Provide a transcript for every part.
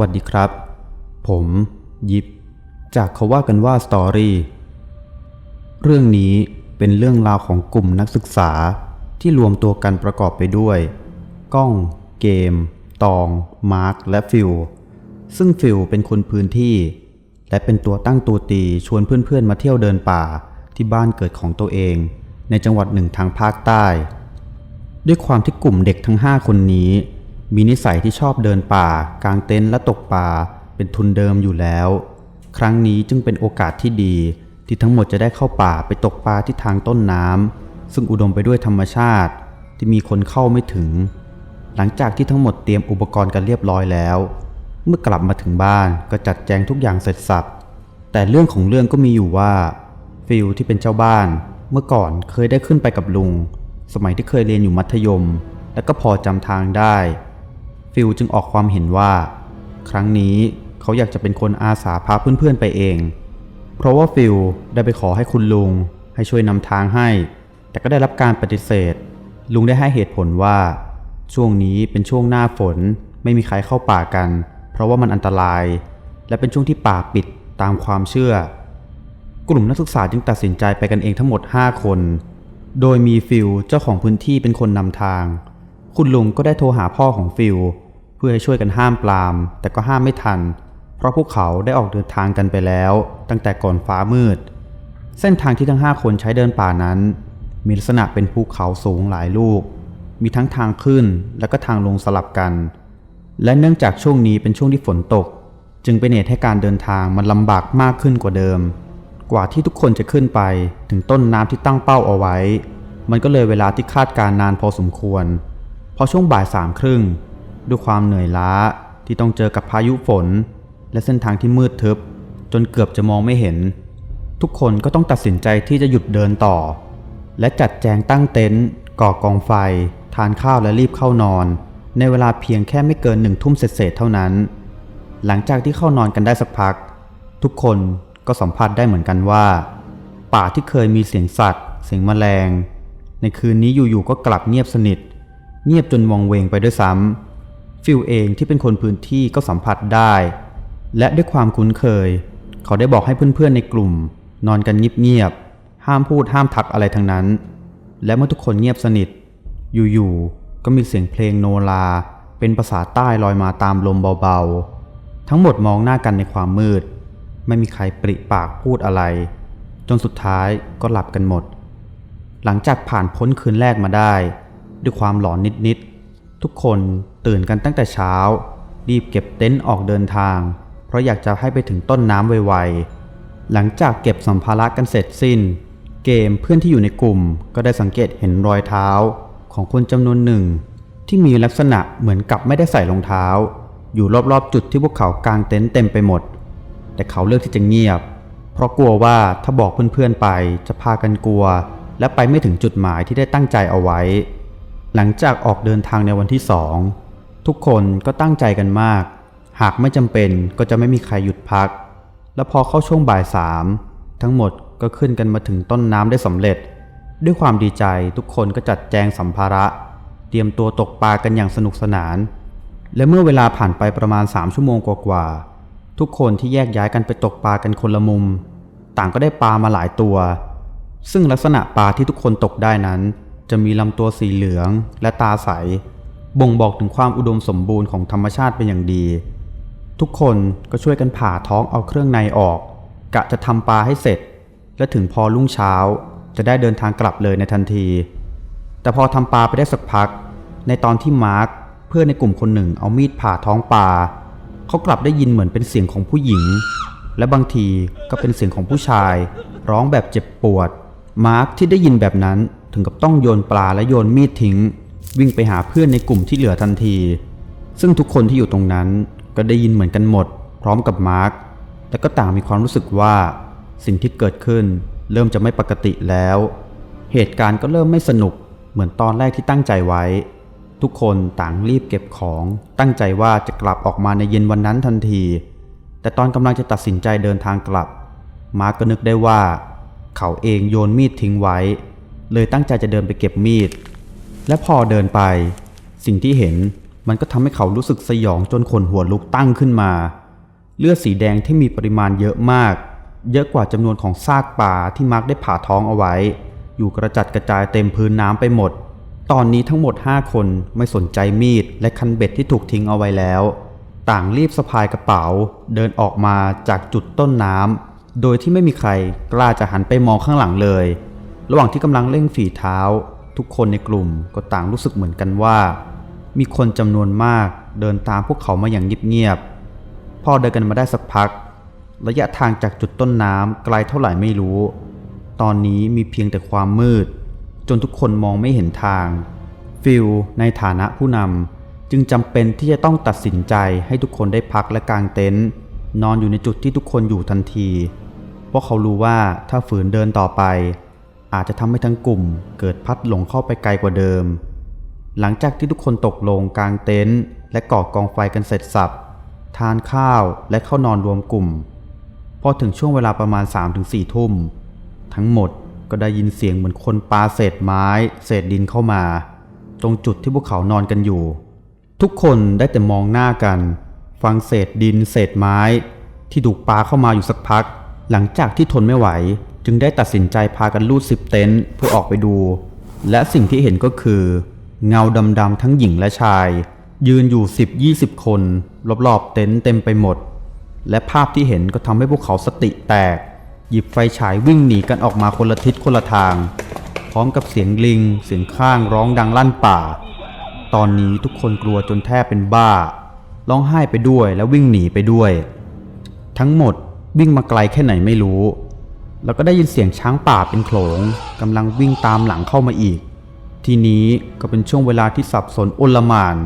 วัสดีครับ ผม ยิปจากเขาว่ากันว่าสตอรี่เรื่องนี้เป็นเรื่องราวของกลุ่มนักศึกษาที่รวมตัวกันประกอบไปด้วย ก้อง เกม ตอง มาร์ค และฟิลซึ่งฟิลเป็นคนพื้นที่ และเป็นตัวตั้งตัวตีชวนเพื่อนๆมาเที่ยวเดินป่าที่บ้านเกิดของตัวเอง ในจังหวัดหนึ่งทางภาคใต้ ด้วยความที่กลุ่มเด็กทั้ง 5 คนนี้ มีนิสัยที่ชอบเดินป่ากางเต็นท์และตกปลาเป็นทุนเดิมอยู่แล้ว ครั้งนี้จึงเป็นโอกาสที่ดี ที่ทั้งหมดจะได้เข้าป่าไปตกปลาที่ทางต้นน้ำซึ่งอุดมไปด้วยธรรมชาติ ที่มีคนเข้าไม่ถึง หลังจากที่ทั้งหมดเตรียมอุปกรณ์กันเรียบร้อยแล้ว เมื่อกลับมาถึงบ้านก็จัดแจงทุกอย่างเสร็จสับแต่เรื่องของเรื่องก็มีอยู่ว่า ฟิลที่เป็นเจ้าบ้าน เมื่อก่อนเคยได้ขึ้นไปกับลุง สมัยที่เคยเรียนอยู่มัธยม และก็พอจำทางได้ ฟิลจึงออกความเห็นว่า ครั้งนี้เขาอยากจะเป็นคนอาสาพาเพื่อนๆไปเอง เพราะว่าฟิลได้ไปขอให้คุณลุง ให้ช่วยนำทางให้ แต่ก็ได้รับการปฏิเสธ ลุงได้ให้เหตุผลว่า ช่วงนี้เป็นช่วงหน้าฝนไม่มีใครเข้าป่ากัน เพราะว่ามันอันตราย และเป็นช่วงที่ป่าปิดตามความเชื่อ กลุ่มนักศึกษาจึงตัดสินใจไปกันเองทั้งหมด 5 คน โดยมีฟิลเจ้าของพื้นที่เป็นคนนำทาง คุณลุงก็ได้โทรหาพ่อของฟิล เพื่อให้ช่วยกันห้ามปราม แต่ก็ห้ามไม่ทัน เพราะพวกเขาได้ออกเดินทางกันไปแล้ว ตั้งแต่ก่อนฟ้ามืด เส้นทางที่ทั้ง 5 คนใช้เดินป่านั้น มีลักษณะเป็นภูเขาสูงหลายลูก มีทั้งทางขึ้นและก็ทางลงสลับกัน และเนื่องจากช่วงนี้เป็นช่วงที่ฝนตก จึงเป็นเหตุให้การเดินทางมันลำบากมากขึ้นกว่าเดิม กว่าที่ทุกคนจะขึ้นไปถึงต้นน้ำที่ตั้งเป้าเอาไว้ มันก็เลยเวลาที่คาดการนานพอสมควรพอช่วงบ่ายสามครึ่ง ด้วยความเหนื่อยล้าที่ต้องเจอกับพายุฝน และเส้นทางที่มืดทึบ จนเกือบจะมองไม่เห็น ทุกคนก็ต้องตัดสินใจที่จะหยุดเดินต่อ และจัดแจงตั้งเต็นท์ก่อกองไฟ ทานข้าวและรีบเข้านอน ในเวลาเพียงแค่ไม่เกินหนึ่งทุ่มเศษเท่านั้น หลังจากที่เข้านอนกันได้สักพัก ทุกคนก็สัมผัสได้เหมือนกันว่า ป่าที่เคยมีเสียงสัตว์ เสียงแมลง ในคืนนี้อยู่ๆก็กลับเงียบสนิท เงียบจนวังเวงไปด้วยซ้ำ ฟิลเองที่เป็นคนพื้นที่ก็สัมผัสได้ และด้วยความคุ้นเคย เขาได้บอกให้เพื่อนๆในกลุ่ม นอนกันเงียบๆห้ามพูดห้ามทักอะไรทั้งนั้น และเมื่อทุกคนเงียบสนิท อยู่ๆก็มีเสียงเพลงโนลา เป็นภาษาใต้ลอยมาตามลมเบาๆ ทั้งหมดมองหน้ากันในความมืด ไม่มีใครปริปากพูดอะไร จนสุดท้ายก็หลับกันหมด หลังจากผ่านพ้นคืนแรกมาได้ ด้วยความหลอนนิดๆ ทุกคนตื่นกันตั้งแต่เช้า รีบเก็บเต็นท์ออกเดินทาง เพราะอยากจะให้ไปถึงต้นน้ำไวๆ หลังจากเก็บสัมภาระกันเสร็จสิ้น เกมเพื่อนที่อยู่ในกลุ่ม ก็ได้สังเกตเห็นรอยเท้าของคนจำนวนหนึ่ง ที่มีลักษณะเหมือนกับไม่ได้ใส่รองเท้า อยู่รอบๆจุดที่พวกเขากางเต็นท์เต็มไปหมด แต่เขาเลือกที่จะเงียบ เพราะกลัวว่าถ้าบอกเพื่อนๆไปจะพากันกลัว และไปไม่ถึงจุดหมายที่ได้ตั้งใจเอาไว้ หลังจากออกเดินทางในวันที่สองทุกคนก็ตั้งใจกันมาก หากไม่จำเป็นก็จะไม่มีใครหยุดพัก และพอเข้าช่วงบ่ายสามทั้งหมดก็ขึ้นกันมาถึงต้นน้ำได้สำเร็จ ด้วยความดีใจทุกคนก็จัดแจงสัมภาระ เตรียมตัวตกปลากันอย่างสนุกสนาน และเมื่อเวลาผ่านไปประมาณ3ชั่วโมงกว่าๆทุกคนที่แยกย้ายกันไปตกปลากันคนละมุม ต่างก็ได้ปลามาหลายตัว ซึ่งลักษณะปลาที่ทุกคนตกได้นั้น จะมีลำตัวสีเหลืองและตาใส บ่งบอกถึงความอุดมสมบูรณ์ของธรรมชาติเป็นอย่างดี ทุกคนก็ช่วยกันผ่าท้องเอาเครื่องในออก กะจะทำปลาให้เสร็จ และถึงพอรุ่งเช้าจะได้เดินทางกลับเลยในทันที แต่พอทำปลาไปได้สักพัก ในตอนที่มาร์คเพื่อนในกลุ่มคนหนึ่งเอามีดผ่าท้องปลาเขากลับได้ยินเหมือนเป็นเสียงของผู้หญิง และบางทีก็เป็นเสียงของผู้ชาย ร้องแบบเจ็บปวด มาร์คที่ได้ยินแบบนั้น ถึงกับต้องโยนปลาและโยนมีดทิ้ง วิ่งไปหาเพื่อนในกลุ่มที่เหลือทันที ซึ่งทุกคนที่อยู่ตรงนั้นก็ได้ยินเหมือนกันหมด พร้อมกับมาร์คและก็ต่างมีความรู้สึกว่า สิ่งที่เกิดขึ้น เริ่มจะไม่ปกติแล้ว เหตุการณ์ก็เริ่มไม่สนุกเหมือนตอนแรกที่ตั้งใจไว้ ทุกคนต่างรีบเก็บของ ตั้งใจว่าจะกลับออกมาในเย็นวันนั้นทันที แต่ตอนกำลังจะตัดสินใจเดินทางกลับ มาร์กก็นึกได้ว่า เขาเองโยนมีดทิ้งไว้ เลยตั้งใจจะเดินไปเก็บมีด และพอเดินไป สิ่งที่เห็นมันก็ทำให้เขารู้สึกสยองจนขนหัวลุกตั้งขึ้นมา เลือดสีแดงที่มีปริมาณเยอะมาก เยอะกว่าจำนวนของซากปลาที่มาร์กได้ผ่าท้องเอาไว้ อยู่กระจัดกระจายเต็มพื้นน้ำไปหมด ตอนนี้ทั้งหมด 5 คนไม่สนใจมีดและคันเบ็ดที่ถูกทิ้งเอาไว้แล้ว ต่างรีบสะพายกระเป๋า เดินออกมาจากจุดต้นน้ำโดยที่ไม่มีใครกล้าจะหันไปมองข้างหลังเลย ระหว่างที่กำลังเร่งฝีเท้า ทุกคนในกลุ่มก็ต่างรู้สึกเหมือนกันว่า มีคนจำนวนมากเดินตามพวกเขามาอย่างเงียบๆพอเดินกันมาได้สักพัก ระยะทางจากจุดต้นน้ำไกลเท่าไหร่ไม่รู้ ตอนนี้มีเพียงแต่ความมืด จนทุกคนมองไม่เห็นทาง ฟิลในฐานะผู้นำจึงจำเป็นที่จะต้องตัดสินใจให้ทุกคนได้พักและกางเต็นท์นอนอยู่ในจุดที่ทุกคนอยู่ทันที เพราะเขารู้ว่าถ้าฝืนเดินต่อไป อาจจะทำให้ทั้งกลุ่มเกิดพัดหลงเข้าไปไกลกว่าเดิม หลังจากที่ทุกคนตกลงกลางเต็นท์และก่อกองไฟกันเสร็จสับ ทานข้าวและเข้านอนรวมกลุ่ม พอถึงช่วงเวลาประมาณ 3-4 ทุ่ม ทั้งหมดก็ได้ยินเสียงเหมือนคนปาเศษไม้ เศษดินเข้ามา ตรงจุดที่พวกเขานอนกันอยู่ ทุกคนได้แต่มองหน้ากัน ฟังเศษดิน เศษไม้ ที่ถูกปาเข้ามาอยู่สักพัก หลังจากที่ทนไม่ไหว จึงได้ตัดสินใจพากันลูดสิบเต็นท์เพื่อออกไปดู และสิ่งที่เห็นก็คือ เงาดำๆทั้งหญิงและชาย ยืนอยู่ 10-20 คน รอบๆเต็นท์เต็มไปหมด และภาพที่เห็นก็ทำให้พวกเขาสติแตก หยิบไฟฉายวิ่งหนีกันออกมาคนละทิศคนละทาง พร้อมกับเสียงลิง เสียงข้างร้องดังลั่นป่า ตอนนี้ทุกคนกลัวจนแทบเป็นบ้าร้องไห้ไปด้วยและวิ่งหนีไปด้วย ทั้งหมดวิ่งมาไกลแค่ไหนไม่รู้ แล้วก็ได้ยินเสียงช้างป่าเป็นโขลงกำลังวิ่งตามหลังเข้ามาอีก ทีนี้ก็เป็นช่วงเวลาที่สับสนโอลหมาน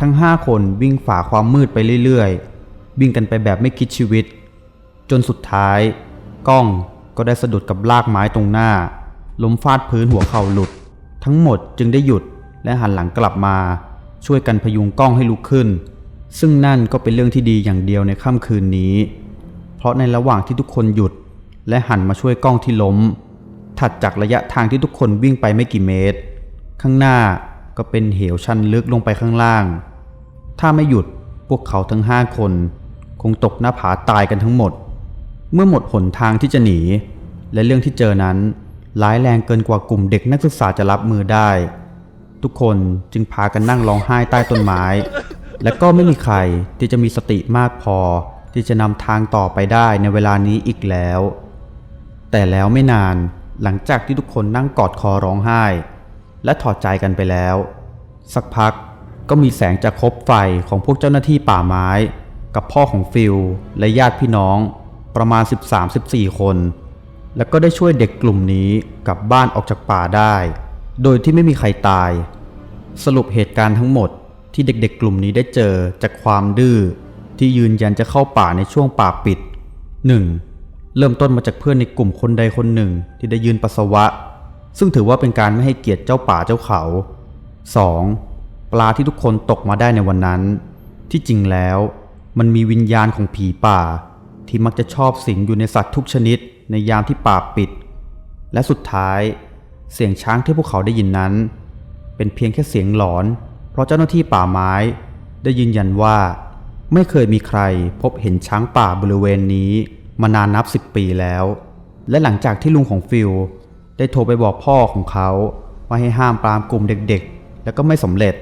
ทั้งห้าคนวิ่งฝ่าความมืดไปเรื่อยๆ วิ่งกันไปแบบไม่คิดชีวิต จนสุดท้ายก้องก็ได้สะดุดกับลากไม้ตรงหน้า ล้มฟาดพื้นหัวเข่าหลุด ทั้งหมดจึงได้หยุดและหันหลังกลับมา ช่วยกันพยุงก้องให้ลุกขึ้น ซึ่งนั่นก็เป็นเรื่องที่ดีอย่างเดียวในค่ำคืนนี้ เพราะในระหว่างที่ทุกคนหยุด และหันมาช่วยกล้องที่ล้ม ถัดจากระยะทางที่ทุกคนวิ่งไปไม่กี่เมตร ข้างหน้าก็เป็นเหวชันลึกลงไปข้างล่าง ถ้าไม่หยุดพวกเขาทั้งห้าคน คงตกหน้าผาตายกันทั้งหมด เมื่อหมดหนทางที่จะหนี และเรื่องที่เจอนั้นร้ายแรงเกินกว่ากลุ่มเด็กนักศึกษาจะรับมือได้ ทุกคนจึงพากันนั่งร้องไห้ใต้ต้นไม้ และก็ไม่มีใครที่จะมีสติมากพอ ที่จะนำทางต่อไปได้ในเวลานี้อีกแล้ว แต่แล้วไม่นานหลังจากที่ทุกคนนั่งกอดคอร้องไห้ และถอดใจกันไปแล้ว สักพักก็มีแสงจากคบไฟของพวกเจ้าหน้าที่ป่าไม้ กับพ่อของฟิลและญาติพี่น้องประมาณ 13-14 คน แล้วก็ได้ช่วยเด็กกลุ่มนี้กลับบ้านออกจากป่าได้ โดยที่ไม่มีใครตาย สรุปเหตุการณ์ทั้งหมดที่เด็กๆ กลุ่มนี้ได้เจอจากความดื้อที่ยืนยันจะเข้าป่าในช่วงป่าปิด 1. เริ่มต้นมาจากเพื่อนในกลุ่มคนใดคนหนึ่งที่ได้ยืนปัสสาวะ ซึ่งถือว่าเป็นการไม่ให้เกียรติเจ้าป่าเจ้าเขา 2. ปลาที่ทุกคนตกมาได้ในวันนั้น ที่จริงแล้วมันมีวิญญาณของผีป่า ที่มักจะชอบสิงอยู่ในสัตว์ทุกชนิดในยามที่ป่าปิด และสุดท้าย เสียงช้างที่พวกเขาได้ยินนั้น เป็นเพียงแค่เสียงหลอน เพราะเจ้าหน้าที่ป่าไม้ได้ยืนยันว่า ไม่เคยมีใครพบเห็นช้างป่าบริเวณนี้ มานานนับสิบปีแล้ว และหลังจากที่ลุงของฟิลได้โทรไปบอกพ่อของเขา ว่าให้ห้ามปรามกลุ่มเด็กๆ แล้วก็ไม่สำเร็จ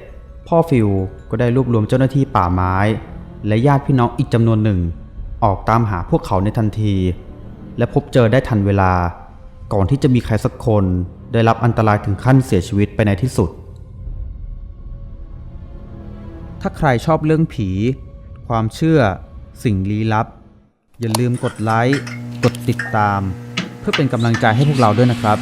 พ่อฟิลก็ได้รวบรวมเจ้าหน้าที่ป่าไม้ และญาติพี่น้องอีกจำนวนหนึ่ง ออกตามหาพวกเขาในทันที และพบเจอได้ทันเวลา ก่อนที่จะมีใครสักคนได้รับอันตรายถึงขั้นเสียชีวิตไปในที่สุด ถ้าใครชอบเรื่องผี ความเชื่อ สิ่งลี้ลับ อย่าลืมกดไลค์ กดติดตาม เพื่อเป็นกำลังใจให้พวกเราด้วยนะครับ